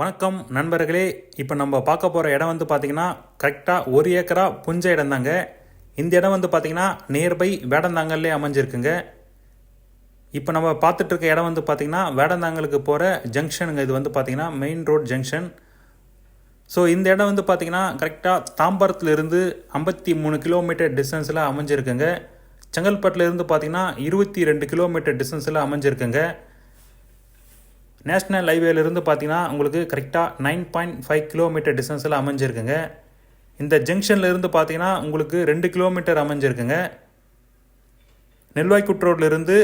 வணக்கம் நண்பர்களே இப்போ நம்ம பார்க்க போகிற இடம் வந்து பார்த்திங்கன்னா கரெக்டாக ஒரு ஏக்கரா புஞ்ச இடம் தாங்க இந்த இடம் வந்து பார்த்திங்கன்னா நியர்பை வேடந்தாங்கல்லே அமைஞ்சிருக்குங்க. இப்போ நம்ம பார்த்துட்ருக்க இடம் வந்து பார்த்திங்கன்னா வேடந்தாங்கலுக்கு போகிற ஜங்ஷனுங்க இது வந்து பார்த்திங்கன்னா மெயின் ரோட் ஜங்ஷன் ஸோ இந்த இடம் வந்து பார்த்திங்கன்னா கரெக்டாக தாம்பரத்துலேருந்து ஐம்பத்தி மூணு கிலோமீட்டர் டிஸ்டன்ஸில் அமைஞ்சிருக்குங்க. செங்கல்பட்டுலேருந்து பார்த்திங்கன்னா இருபத்தி ரெண்டு கிலோமீட்டர் டிஸ்டன்ஸில் அமைஞ்சிருக்குங்க. நேஷ்னல் ஹைவேலேருந்து பார்த்தீங்கன்னா உங்களுக்கு கரெக்டாக நைன் பாயிண்ட் ஃபைவ் கிலோமீட்டர் டிஸ்டன்ஸில் அமைஞ்சிருக்குங்க. இந்த ஜங்ஷன்லேருந்து பார்த்தீங்கன்னா உங்களுக்கு ரெண்டு கிலோமீட்டர் அமைஞ்சிருக்குங்க. நெல்வாய்க்குட் ரோட்லேருந்து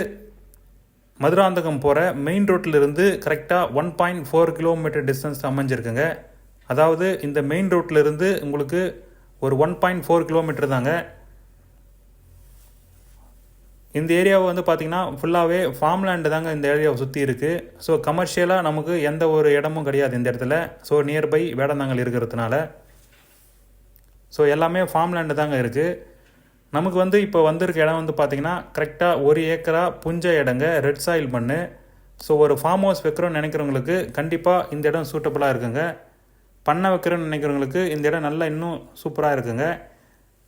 மதுராந்தகம் போகிற மெயின் ரோட்டிலிருந்து கரெக்டாக one point four kilometre distance அமைஞ்சிருக்குங்க. அதாவது இந்த மெயின் ரோட்டிலிருந்து உங்களுக்கு ஒரு ஒன் பாயிண்ட் ஃபோர் கிலோமீட்டர் தாங்க. இந்த ஏரியாவை வந்து பார்த்திங்கன்னா ஃபுல்லாகவே ஃபார்ம் லேண்டு தாங்க இந்த ஏரியாவை சுற்றி இருக்குது ஸோ கமர்ஷியலாக நமக்கு எந்த ஒரு இடமும் கிடையாது இந்த இடத்துல. ஸோ நியர்பை வேடந்தாங்கல் இருக்கிறதுனால. ஸோ எல்லாமே ஃபார்ம் லேண்டு தாங்க இருக்குது நமக்கு வந்து இப்போ வந்திருக்க இடம் வந்து பார்த்திங்கன்னா கரெக்டாக ஒரு ஏக்கரா புஞ்ச இடங்க ரெட் சாயில் மண் ஸோ ஒரு ஃபார்ம் ஹவுஸ் வைக்கிறோன்னு நினைக்கிறவங்களுக்கு கண்டிப்பாக இந்த இடம் சூட்டபுளாக இருக்குங்க. பண்ணை வைக்கிறோன்னு நினைக்கிறவங்களுக்கு இந்த இடம் நல்லா இன்னும் சூப்பராக இருக்குங்க.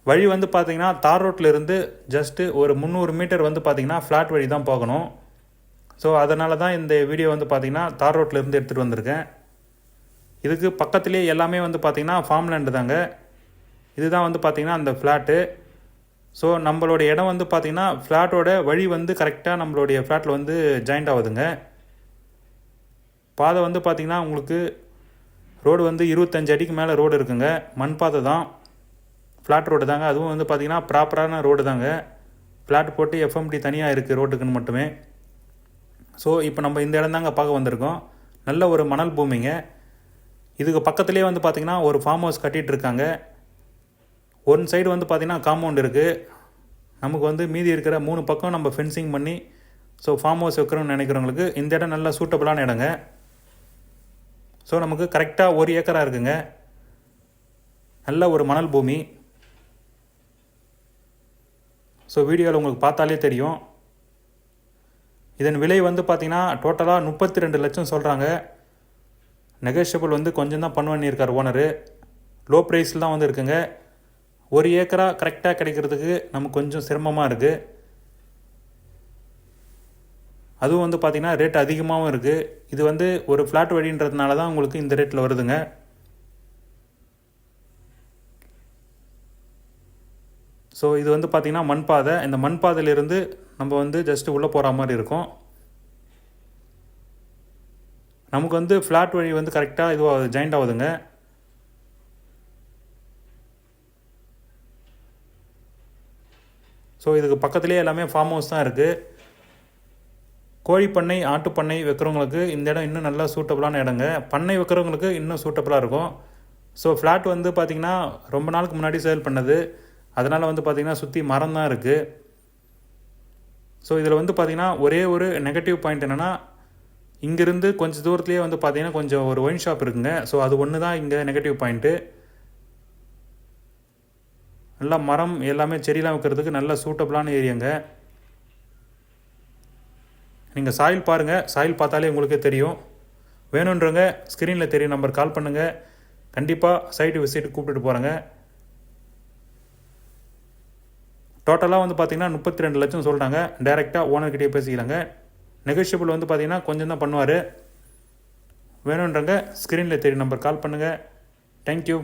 வழி வந்து பார்த்தீங்கன்னா தார் ரோட்டில் இருந்து ஜஸ்ட்டு ஒரு முந்நூறு மீட்டர் வந்து பார்த்தீங்கன்னா ஃப்ளாட் வழி தான் போகணும். ஸோ அதனால தான் இந்த வீடியோ வந்து பார்த்தீங்கன்னா தார் ரோட்டில் இருந்து எடுத்துகிட்டு வந்திருக்கேன். இதுக்கு பக்கத்துலேயே எல்லாமே வந்து பார்த்தீங்கன்னா ஃபார்ம் லேண்டு தாங்க. இதுதான் வந்து பார்த்தீங்கன்னா அந்த ஃப்ளாட்டு ஸோ நம்மளோட இடம் வந்து பார்த்திங்கன்னா ஃப்ளாட்டோட வழி வந்து கரெக்டாக நம்மளுடைய ஃப்ளாட்டில் வந்து ஜாயிண்ட் ஆகுதுங்க. பாதை வந்து பார்த்திங்கன்னா உங்களுக்கு ரோடு வந்து இருபத்தஞ்சு அடிக்கு மேலே ரோடு இருக்குங்க. மண் பாதை தான். ஃப்ளாட் ரோடு தாங்க. அதுவும் வந்து பார்த்திங்கன்னா ப்ராப்பரான ரோடு தாங்க. ஃப்ளாட் போட்டு எஃப்எம்டி தனியாக இருக்குது ரோட்டுக்குன்னு மட்டுமே. ஸோ இப்போ நம்ம இந்த இடம் தாங்க பார்க்க வந்திருக்கோம். நல்ல ஒரு மணல் பூமிங்க. இதுக்கு பக்கத்துலேயே வந்து பார்த்திங்கன்னா ஒரு ஃபார்ம் ஹவுஸ் கட்டிகிட்டு இருக்காங்க. ஒன் சைடு வந்து பார்த்திங்கன்னா காம்பவுண்ட் இருக்குது நமக்கு வந்து மீதி இருக்கிற மூணு பக்கம் நம்ம ஃபென்சிங் பண்ணி ஸோ ஃபார்ம் ஹவுஸ் வைக்கிறோம்னு நினைக்கிறவங்களுக்கு இந்த இடம் நல்லா சூட்டபுளான இடங்க. ஸோ நமக்கு கரெக்டாக ஒரு ஏக்கராக இருக்குங்க. நல்ல ஒரு மணல் பூமி. ஸோ வீடியோவில் உங்களுக்கு பார்த்தாலே தெரியும். இதன் விலை வந்து பார்த்தீங்கன்னா டோட்டலாக முப்பத்தி ரெண்டு லட்சம் சொல்கிறாங்க நெகோஷியபிள் வந்து கொஞ்சம் தான் பண்ண பண்ணியிருக்கார் ஓனரு லோ ப்ரைஸில் தான் வந்து இருக்குங்க. ஒரு ஏக்கரா கரெக்டாக கிடைக்கிறதுக்கு நமக்கு கொஞ்சம் சிரமமாக இருக்குது அதுவும் வந்து பார்த்திங்கன்னா ரேட் அதிகமாகவும் இருக்குது இது வந்து ஒரு ஃப்ளாட் வழின்றதுனால தான் உங்களுக்கு இந்த ரேட்டில் வருதுங்க. ஸோ இது வந்து பார்த்திங்கன்னா மண் பாதை இந்த மண் பாதையிலேருந்து நம்ம வந்து ஜஸ்ட்டு உள்ளே போகிற மாதிரி இருக்கும். நமக்கு வந்து ஃப்ளாட் வழி வந்து கரெக்டாக இது ஜாயிண்ட் ஆகுதுங்க. ஸோ இதுக்கு பக்கத்துலேயே எல்லாமே ஃபார்ம் ஹவுஸ் தான் இருக்குது கோழிப்பண்ணை ஆட்டுப்பண்ணை வைக்கிறவங்களுக்கு இந்த இடம் இன்னும் நல்லா சூட்டபுளான இடங்க. பண்ணை வைக்கிறவங்களுக்கு இன்னும் சூட்டபுளாக இருக்கும். ஸோ ஃப்ளாட் வந்து பார்த்திங்கன்னா ரொம்ப நாளுக்கு முன்னாடி சேல் பண்ணது. அதனால் வந்து பார்த்திங்கன்னா சுற்றி மரம் தான் இருக்குது ஸோ இதில் வந்து பார்த்திங்கன்னா ஒரே ஒரு நெகட்டிவ் பாயிண்ட் என்னென்னா இங்கேருந்து கொஞ்சம் தூரத்துலேயே வந்து பார்த்திங்கன்னா கொஞ்சம் ஒரு ஒயின் ஷாப் இருக்குங்க. ஸோ அது ஒன்று தான் இங்கே நெகட்டிவ் பாயிண்ட்டு நல்லா மரம் எல்லாமே செடியெலாம் வைக்கிறதுக்கு நல்ல சூட்டபுளான ஏரியாங்க நீங்கள் சாயில் பாருங்கள் சாயில் பார்த்தாலே உங்களுக்கே தெரியும். வேணுன்றவங்க ஸ்க்ரீனில் தெரியும் நம்பர் கால் பண்ணுங்கள் கண்டிப்பாக சைட்டு விசிட்டு கூப்பிட்டுட்டு போகிறேங்க டோட்டலாக வந்து பார்த்தீங்கன்னா முப்பத்தி ரெண்டு லட்சம் சொல்கிறாங்க டேரெக்டாக ஓனர்கிட்டே பேசிக்கிறாங்க நெகோஷியபிள் வந்து பார்த்தீங்கன்னா கொஞ்சம் தான் பண்ணுவார். வேணுன்றங்க ஸ்க்ரீனில் தெரியும் நம்பர் கால் பண்ணுங்கள் தேங்க்யூ